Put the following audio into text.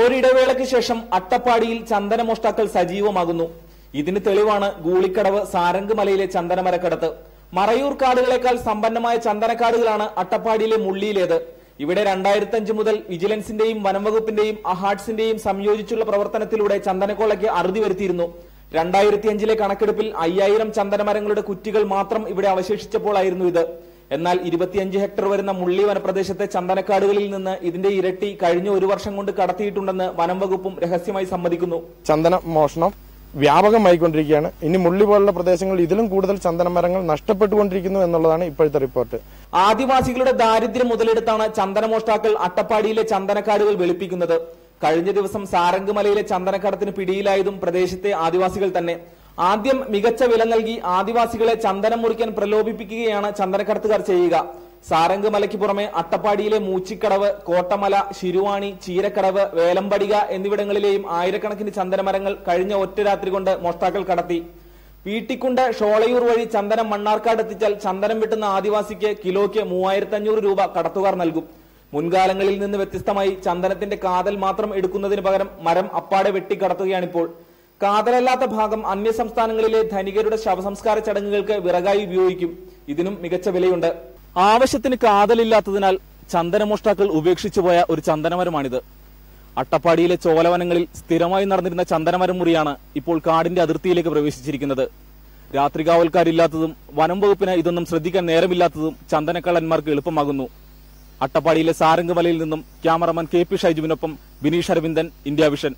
ഒരിടവേളയ്ക്ക് ശേഷം അട്ടപ്പാടിയിൽ ചന്ദനമോഷ്ടാക്കൾ സജീവമാകുന്നു. ഇതിന് തെളിവാണ് ഗൂളിക്കടവ് സാരംഗ് മലയിലെ ചന്ദനമരക്കടത്ത്. മറയൂർ കാടുകളെക്കാൾ സമ്പന്നമായ ചന്ദനക്കാടുകളാണ് അട്ടപ്പാടിയിലെ മുള്ളിയിലേത്. ഇവിടെ രണ്ടായിരത്തി അഞ്ച് മുതൽ വിജിലൻസിന്റെയും വനംവകുപ്പിന്റെയും അഹാഡ്സിന്റെയും സംയോജിച്ചുള്ള പ്രവർത്തനത്തിലൂടെ ചന്ദനക്കോളയ്ക്ക് അറുതി വരുത്തിയിരുന്നു. രണ്ടായിരത്തി അഞ്ചിലെ കണക്കെടുപ്പിൽ അയ്യായിരം ചന്ദനമരങ്ങളുടെ കുറ്റികൾ മാത്രം ഇവിടെ അവശേഷിച്ചപ്പോഴായിരുന്നു ഇത്. എന്നാൽ ഇരുപത്തിയഞ്ച് ഹെക്ടർ വരുന്ന മുള്ളി വനപ്രദേശത്തെ ചന്ദനക്കാടുകളിൽ നിന്ന് ഇതിന്റെ ഇരട്ടി കഴിഞ്ഞ ഒരു വർഷം കൊണ്ട് കടത്തിയിട്ടുണ്ടെന്ന് വനം വകുപ്പും രഹസ്യമായി സമ്മതിക്കുന്നു. ചന്ദന മോഷണം വ്യാപകമായിക്കൊണ്ടിരിക്കുകയാണ്. ഇനി മുള്ളി പോലുള്ള പ്രദേശങ്ങളിൽ ഇതിലും കൂടുതൽ ചന്ദന മരങ്ങൾ നഷ്ടപ്പെട്ടുകൊണ്ടിരിക്കുന്നു എന്നുള്ളതാണ് ഇപ്പോഴത്തെ റിപ്പോർട്ട്. ആദിവാസികളുടെ ദാരിദ്ര്യം മുതലെടുത്താണ് ചന്ദനമോഷ്ടാക്കൾ അട്ടപ്പാടിയിലെ ചന്ദനക്കാടുകൾ വെളുപ്പിക്കുന്നത്. കഴിഞ്ഞ ദിവസം സാരംഗ് മലയിലെ ചന്ദനക്കടത്തിന് പിടിയിലായതും പ്രദേശത്തെ ആദിവാസികൾ തന്നെ. ആദ്യം മികച്ച വില നൽകി ആദിവാസികളെ ചന്ദനം മുറിക്കാൻ പ്രലോഭിപ്പിക്കുകയാണ് ചന്ദനക്കടത്തുകാർ ചെയ്യുക. സാരംഗ് മലയ്ക്ക് പുറമെ അട്ടപ്പാടിയിലെ മൂച്ചിക്കടവ് കോട്ടമല ശിരുവാണി ചീരക്കടവ് വേലമ്പടിക എന്നിവിടങ്ങളിലെയും ആയിരക്കണക്കിന് ചന്ദനമരങ്ങൾ കഴിഞ്ഞ ഒറ്റ രാത്രി കൊണ്ട് മോഷ്ടാക്കൾ കടത്തി. വീട്ടിക്കുണ്ട് ഷോളയൂർ വഴി ചന്ദനം മണ്ണാർക്കാട് എത്തിച്ചാൽ ചന്ദനം വിട്ടുന്ന ആദിവാസിക്ക് കിലോയ്ക്ക് മൂവായിരത്തി അഞ്ഞൂറ് രൂപ കടത്തുകാർ നൽകും. മുൻകാലങ്ങളിൽ നിന്ന് വ്യത്യസ്തമായി ചന്ദനത്തിന്റെ കാതൽ മാത്രം എടുക്കുന്നതിന് പകരം മരം അപ്പാടെ വെട്ടിക്കടത്തുകയാണിപ്പോൾ. കാതലല്ലാത്ത ഭാഗം അന്യ സംസ്ഥാനങ്ങളിലെ ധനികരുടെ ശവസംസ്കാര ചടങ്ങുകൾക്ക് വിറകായി ഉപയോഗിക്കും. ഇതിനും മികച്ച വിലയുണ്ട്. ആവശ്യത്തിന് കാതലില്ലാത്തതിനാൽ ചന്ദനമോഷ്ടാക്കൾ ഉപേക്ഷിച്ചു പോയ ഒരു ചന്ദനമരമാണിത്. അട്ടപ്പാടിയിലെ ചോലവനങ്ങളിൽ സ്ഥിരമായി നടന്നിരുന്ന ചന്ദനമരം മുറിയാണ് ഇപ്പോൾ കാടിന്റെ അതിർത്തിയിലേക്ക് പ്രവേശിച്ചിരിക്കുന്നത്. രാത്രികാവൽക്കാരില്ലാത്തതും വനം വകുപ്പിന് ഇതൊന്നും ശ്രദ്ധിക്കാൻ നേരമില്ലാത്തതും ചന്ദനക്കള്ളന്മാർക്ക് എളുപ്പമാകുന്നു. അട്ടപ്പാടിയിലെ സാരംഗ് മലയിൽ നിന്നും ക്യാമറമാൻ കെ പി ഷൈജുവിനൊപ്പം ബിനീഷ് അരവിന്ദൻ ഇന്ത്യ വിഷൻ.